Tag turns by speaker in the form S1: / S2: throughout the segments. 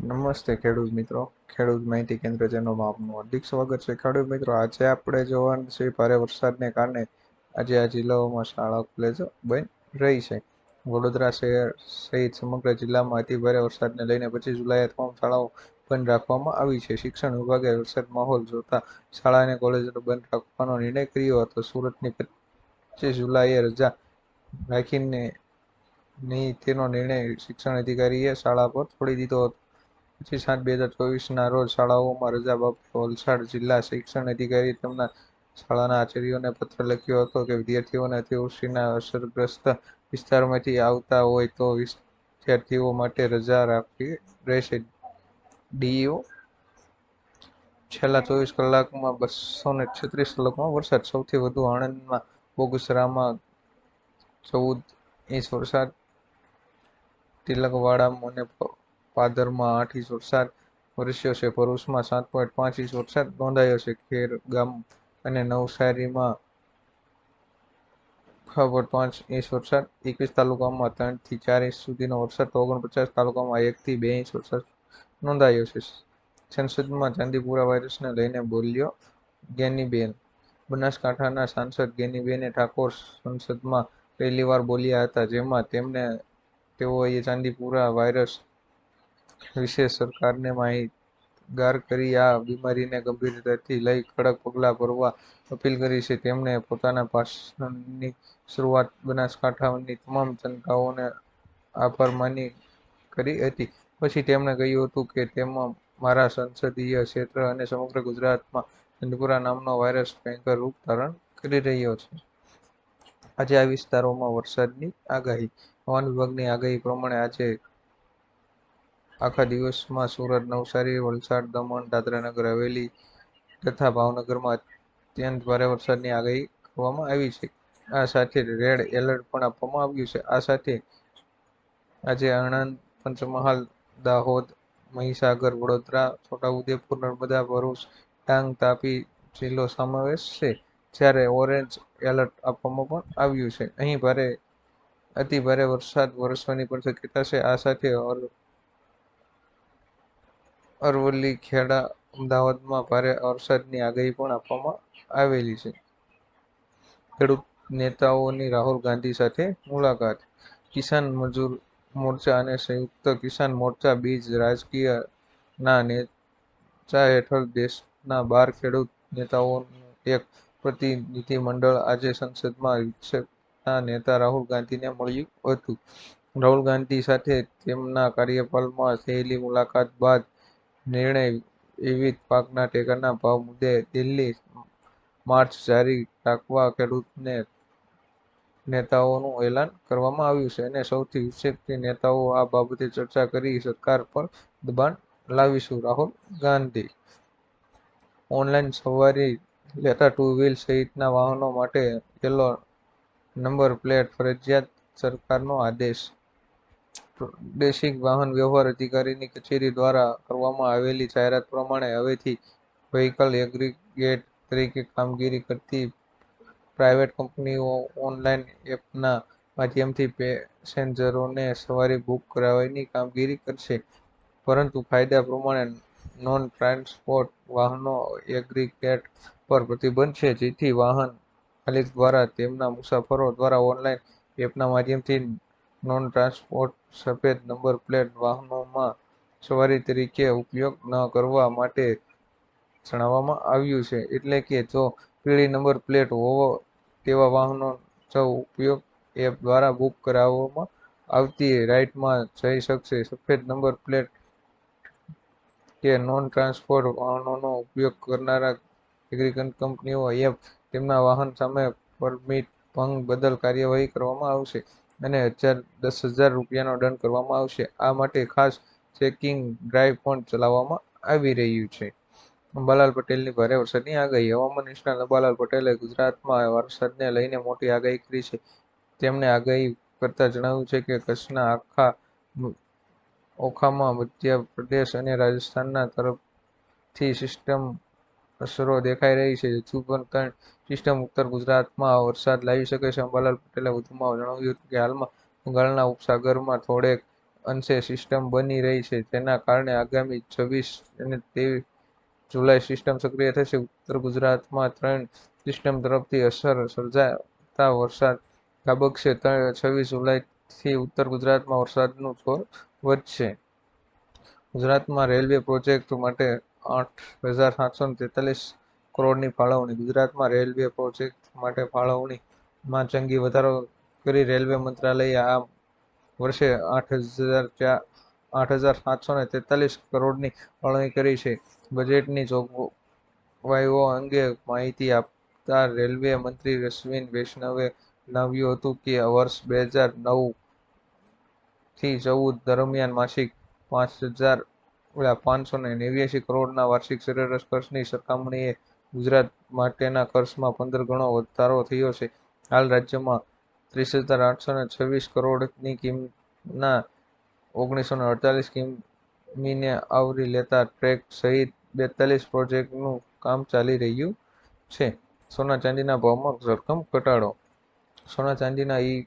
S1: નમસ્તે ખેડૂત મિત્રો. ખેડૂત માહિતી કેન્દ્ર ચેનલમાં આપનું હાર્દિક સ્વાગત છે. ખેડૂત મિત્રો, આજે આપણે જોવાનું છે ભારે વરસાદને કારણે આજે આ જિલ્લાઓમાં શાળા કોલેજો બંધ રહી છે. વડોદરા શહેર સહિત સમગ્ર જિલ્લામાં અતિ ભારે વરસાદને લઈને પચીસ જુલાઈએ તમામ શાળાઓ બંધ રાખવામાં આવી છે. શિક્ષણ વિભાગે વરસાદ માહોલ જોતા શાળા અને કોલેજો બંધ રાખવાનો નિર્ણય કર્યો હતો. સુરતની પચીસ જુલાઈએ રજા રાખીને નહીં તેનો નિર્ણય શિક્ષણ અધિકારીએ શાળા પર છોડી દીધો હતો. પચીસ સાત બે હજાર ચોવીસના રોજ શાળાઓમાં રજા બાબતે વલસાડ જિલ્લા શિક્ષણ અધિકારી તેમના શાળાના આચાર્યોને પત્ર લખ્યો હતો કે વિદ્યાર્થીઓને અતિવૃષ્ટિના અસરગ્રસ્ત વિસ્તારમાંથી આવતા હોય તો વિદ્યાર્થીઓ માટે રજા રાખવી રહેશે. ડીઓ છેલ્લા ચોવીસ કલાકમાં બસો ને છત્રીસ કલાકમાં વરસાદ. સૌથી વધુ આણંદમાં, બોગસરામાં ચૌદ ઇંચ વરસાદ તિલકવાડા અને પાદરમાં આઠ ઇંચ વરસાદ વરસ્યો છે. ભરૂચમાં સાત પોઈન્ટ પાંચ ઇંચ વરસાદ નોંધાયો છે. ખેર, ગામ અને નવસારીમાં છ પોઈન્ટ પાંચ ઇંચ વરસાદ. એકવીસ તાલુકામાં ત્રણથી ચાર ઇંચ સુધીનો વરસાદ ઓગણપચાસ તાલુકામાં એકથી બે ઇંચ વરસાદ નોંધાયો છે. સંસદમાં ચાંદીપુરા વાયરસને લઈને બોલ્યો ગેનીબેન. બનાસકાંઠાના સાંસદ ગેનીબેને ઠાકોર સંસદમાં પહેલીવાર બોલ્યા હતા, જેમાં તેમને, તેઓએ ચાંદીપુરા વાયરસ વિશે સરકારને માહિતગાર કરી આ બીમારીને ગંભીરતાથી લઈ કડક પગલાં ભરવા અપીલ કરી છે. તેમણે પોતાના ભાષણની શરૂઆત બનાસકાંઠાની તમામ જનતાઓને આભાર માની કરી હતી. પછી તેમણે કહ્યું હતું કે તેમાં મારા સંસદીય ક્ષેત્ર અને સમગ્ર ગુજરાતમાં ચંદપુરા નામનો વાયરસ ભયંકર રૂપ ધારણ કરી રહ્યો છે. આજે આ વિસ્તારોમાં વરસાદની આગાહી, હવામાન વિભાગની આગાહી પ્રમાણે આજે આખા દિવસમાં સુરત, નવસારી, વલસાડ, દમણ, દાદરાનગર, હવેલી તથા ભાવનગરમાં અત્યંત ભારે વરસાદની આગાહી કરવામાં આવી છે. આ સાથે રેડ એલર્ટ પણ આપવામાં આવ્યું છે. આ સાથે આજે આણંદ, પંચમહાલ, દાહોદ, મહીસાગર, વડોદરા, છોટાઉદેપુર, નર્મદા, ભરૂચ, ડાંગ, તાપી જિલ્લો સમાવેશ છે, જ્યારે ઓરેન્જ એલર્ટ આપવામાં પણ આવ્યું છે. અહીં ભારે, અતિ ભારે વરસાદ વરસવાની પણ શક્યતા છે. આ સાથે અરવલ્લી, ખેડા, અમદાવાદમાં ભારે વરસાદની આગાહી પણ આપવામાં આવેલી છે. ખેડૂત નેતાઓની રાહુલ ગાંધી સાથે મુલાકાત. કિસાન મજૂર મોરચા અને સંયુક્ત કિસાન મોરચા બીજ રાજકીયના નેતા હેઠળ દેશના બાર ખેડૂત નેતાઓનું એક પ્રતિનિધિમંડળ આજે સંસદમાં વિપક્ષના નેતા રાહુલ ગાંધીને મળ્યું હતું. રાહુલ ગાંધી સાથે તેમના કાર્યપાલમાં થયેલી મુલાકાત બાદ નિર્ણય વિવિધ પાકના ટેકાના ભાવ મુદ્દે દિલ્હી માર્ચ જારી રાખવા ખેડૂતને નેતાઓનું એલાન કરવામાં આવ્યું છે અને સૌથી વિપક્ષી નેતાઓ આ બાબતે ચર્ચા કરી સરકાર પર દબાણ લાવીશું. રાહુલ ગાંધી ઓનલાઈન સવારી લેતા ટુ વ્હીલ સહિતના વાહનો માટે યલો નંબર પ્લેટ ફરજિયાત સરકારનો આદેશ પ્રાદેશિક વાહન વ્યવહાર અધિકારીની કચેરી દ્વારા કરવામાં આવેલી જાહેરાત પ્રમાણે હવેથી વ્હીકલ એગ્રીગેટ તરીકે કામગીરી કરતી પ્રાઇવેટ કંપનીઓ ઓનલાઈન એપના માધ્યમથી પેસેન્જરોને સવારી બુક કરાવવાની કામગીરી કરશે. પરંતુ કાયદા પ્રમાણે નોન ટ્રાન્સપોર્ટ વાહનો એગ્રીગેટ પર પ્રતિબંધ છે, જેથી વાહન માલિક દ્વારા તેમના મુસાફરો દ્વારા ઓનલાઈન એપના માધ્યમથી નોન ટ્રાન્સપોર્ટ સફેદ નંબર પ્લેટ વાહનોમાં સવારી તરીકે ઉપયોગ ન કરવા માટે જણાવવામાં આવ્યું છે. એટલે કે જો પીળી નંબર પ્લેટ હોવો તેવા વાહનો જ ઉપયોગ એપ દ્વારા બુક કરાવવામાં આવતી રાઇડમાં જઈ શકશે. સફેદ નંબર પ્લેટ કે નોન ટ્રાન્સપોર્ટ વાહનોનો ઉપયોગ કરનારા એગ્રીગેટ કંપનીઓ, એપ તેમના વાહન સામે પરમિટ ભંગ બદલ કાર્યવાહી કરવામાં આવશે. અને હજાર, દસ હજાર રૂપિયાનો દંડ કરવામાં આવશે. આ માટે ખાસ ચેકિંગ ડ્રાઈવ પણ ચલાવવામાં આવી રહ્યું છે. અંબાલાલ પટેલની ભારે વરસાદની આગાહી. હવામાન નિષ્ણાત અંબાલાલ પટેલે ગુજરાતમાં વરસાદને લઈને મોટી આગાહી કરી છે. તેમણે આગાહી કરતા જણાવ્યું છે કે કચ્છના આખા ઓખામાં મધ્યપ્રદેશ અને રાજસ્થાનના તરફથી સિસ્ટમ અસરો દેખાઈ રહી છે. પણ ત્રણ સિસ્ટમ ઉત્તર ગુજરાતમાં વરસાદ લાવી શકે છે. અંબાલાલ પટેલે વધુમાં જણાવ્યું હતું કે હાલમાં બંગાળના ઉપસાગરમાં થોડેક અંશે સિસ્ટમ બની રહી છે. તેના કારણે આગામી છવ્વીસ અને ત્રેવીસ જુલાઈ સિસ્ટમ સક્રિય થશે. ઉત્તર ગુજરાતમાં ત્રણ સિસ્ટમ તરફથી અસર સર્જાતા વરસાદ ખાબકશે છવ્વીસ જુલાઈથી ઉત્તર ગુજરાતમાં વરસાદનું જોર વધશે. ગુજરાતમાં રેલવે પ્રોજેક્ટ માટે આઠ હજાર સાતસો તેતાલીસ કરોડની ફાળવણી. ગુજરાતમાં રેલવે પ્રોજેક્ટ માટે ફાળવણીમાં ચંગી વધારો કરી રેલવે મંત્રાલયે આ વર્ષે આઠ હજાર આઠ હજાર સાતસો ને તેતાલીસ કરોડની ફાળવણી કરી છે. બજેટની જોગવાઈઓ અંગે માહિતી આપતા રેલવે મંત્રી અશ્વિન વૈષ્ણવે જણાવ્યું હતું કે વર્ષ બે હજાર નવથી ચૌદ દરમિયાન માસિક પાંચ હજાર પાંચસો ને નેવ્યાસી કરોડના વાર્ષિક સરેરાશ ખર્ચની સરખામણીએ ગુજરાત માટેના ખર્ચમાં પંદર ગણો વધારો થયો છે. હાલ રાજ્યમાં ત્રીસ હજાર આઠસો ને છવ્વીસ કરોડની કિંમતના ઓગણીસો ને અડતાલીસ કિમીને આવરી લેતા ટ્રેક સહિત બેતાલીસ પ્રોજેક્ટનું કામ ચાલી રહ્યું છે. સોના ચાંદીના ભાવમાં ધરખમ ઘટાડો. સોના ચાંદીના ઈ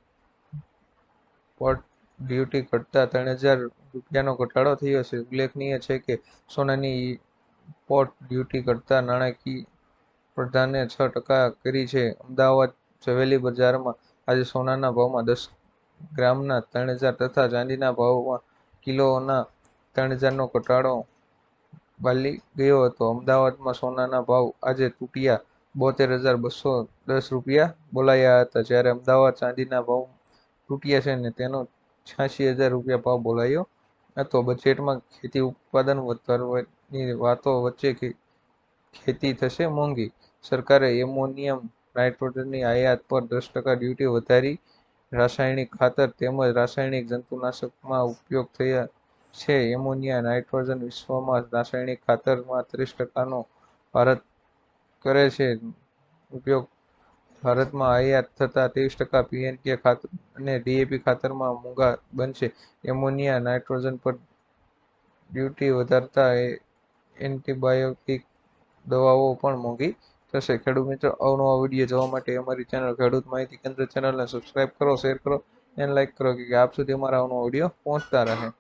S1: પોર્ટ ડ્યુટી ઘટતા ત્રણ હજાર રૂપિયાનો ઘટાડો થયો છે. ઉલ્લેખનીય છે કે સોનાની પોર્ટ ડ્યુટી ઘટતા નાણાકીય પ્રધાને છ ટકા કરી છે. અમદાવાદ જવેલી બજારમાં આજે સોનાના ભાવમાં દસ ગ્રામના ત્રણ હજાર તથા ચાંદીના ભાવમાં કિલોના ત્રણ હજારનો ઘટાડો બાલી ગયો હતો. અમદાવાદમાં સોનાના ભાવ આજે તૂટ્યા બોતેર હજાર બસો દસ રૂપિયા બોલાયા હતા. જ્યારે અમદાવાદ ચાંદીના ભાવ તૂટ્યા છે ને તેનો છ્યાસી હજાર રૂપિયા ભાવ બોલાયો હતો. બજેટમાં ખેતી ઉત્પાદન વધારવાની વાતો વચ્ચે ખેતી થશે મોંઘી. સરકારે એમોનિયમ નાઇટ્રોજનની આયાત પર દસ ટકા ડ્યુટી વધારી રાસાયણિક ખાતર તેમજ રાસાયણિક જંતુનાશકમાં ઉપયોગ થયા છે. એમોનિયા નાઇટ્રોજન વિશ્વમાં રાસાયણિક ખાતરમાં ત્રીસ ટકાનો ભારત કરે છે. ઉપયોગ ભારતમાં આયાત થતા ત્રીસ ટકા પીએનકે ખાતર અને ડીએપી ખાતરમાં મોંઘા બનશે. એમોનિયા નાઇટ્રોજન પર ડ્યુટી વધારતા એન્ટીબાયોટિક દવાઓ પણ મોંઘી થશે. ખેડૂત મિત્રો અવનવા વીડિયો જોવા માટે અમારી ચેનલ ખેડૂત માહિતી કેન્દ્ર ચેનલને સબસ્ક્રાઇબ કરો શેર કરો અને લાઇક કરો કે આપ સુધી અમારા અવનવા વીડિયો પહોંચતા રહે.